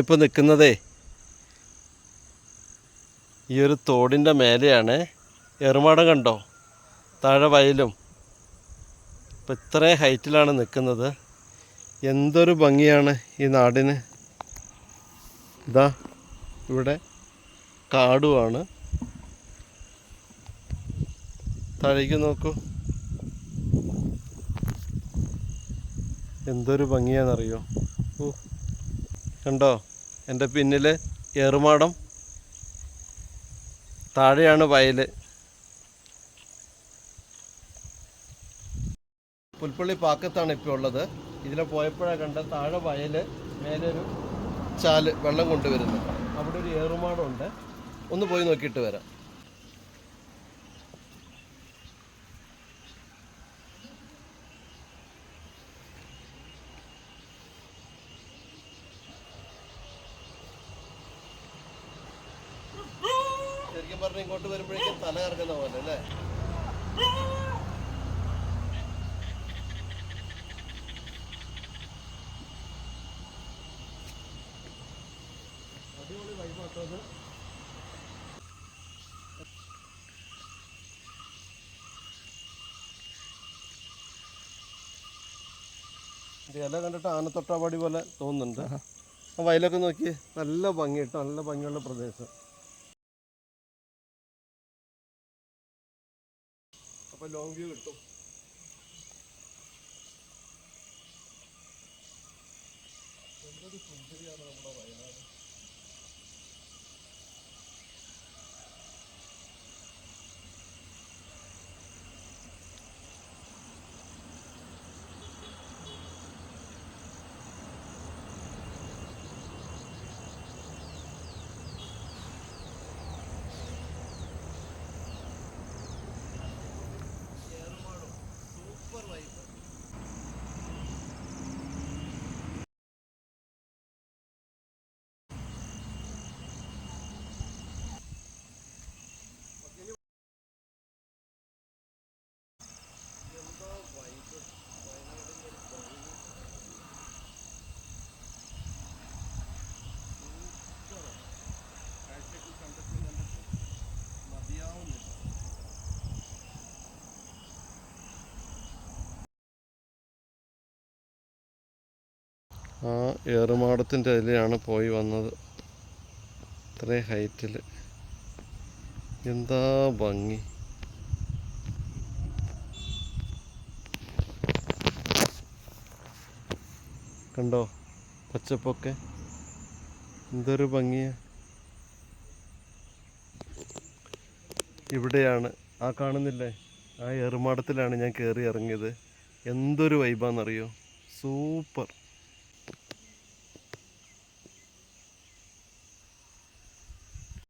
ഇപ്പോൾ നിൽക്കുന്നതേ ഈ ഒരു തോടിന്റെ മേലെയാണ് എറുമാടം കണ്ടോ? താഴെ വയലും. ഇപ്പം ഇത്രയും ഹൈറ്റിലാണ് നിൽക്കുന്നത്. എന്തൊരു ഭംഗിയാണ് ഈ നാടിന്. ഇതാ ഇവിടെ കാടുമാണ് താഴേക്ക് നോക്കൂ. എന്തൊരു ഭംഗിയാണെന്നറിയോ? ഓ കണ്ടോ? എന്റെ പിന്നിൽ ഏറുമാടം. താഴെയാണ് വയൽ പുൽപ്പള്ളി പാക്കത്താണ് ഇപ്പോൾ ഉള്ളത്. ഇതിലെ പോയപ്പോഴാണ് കണ്ട താഴെ വയൽ മേലൊരു ചാൽ വെള്ളം കൊണ്ടുവരുന്നു. അവിടെ ഒരു ഏറുമാടമുണ്ട് ഒന്ന് പോയി നോക്കിയിട്ട് വരാം. ശരിക്കും പറഞ്ഞ് ഇങ്ങോട്ട് വരുമ്പോഴേക്കും തല കറങ്ങുന്ന പോലെ അല്ലേ? ഇല കണ്ടിട്ട് ആനത്തൊട്ടാവാടി പോലെ തോന്നുന്നുണ്ട്. ആ വയലൊക്കെ നോക്കി നല്ല ഭംഗി കേട്ടോ നല്ല ഭംഗിയുള്ള പ്രദേശം. അപ്പൊ ലോങ് വ്യൂ കിട്ടും. നമ്മുടെ വയനാട്? ആ ഏറുമാടത്തിന്റെ അതിലാണ് പോയി വന്നത്. ഇത്രയും ഹൈറ്റിൽ. എന്താ ഭംഗി. കണ്ടോ? പച്ചപ്പൊക്കെ. എന്തൊരു ഭംഗിയാ. ഇവിടെയാണ്. ആ കാണുന്നില്ലേ? ആ ഏറുമാടത്തിലാണ് ഞാൻ കയറി ഇറങ്ങിയത്. എന്തൊരു വൈബാണെന്നറിയോ സൂപ്പർ.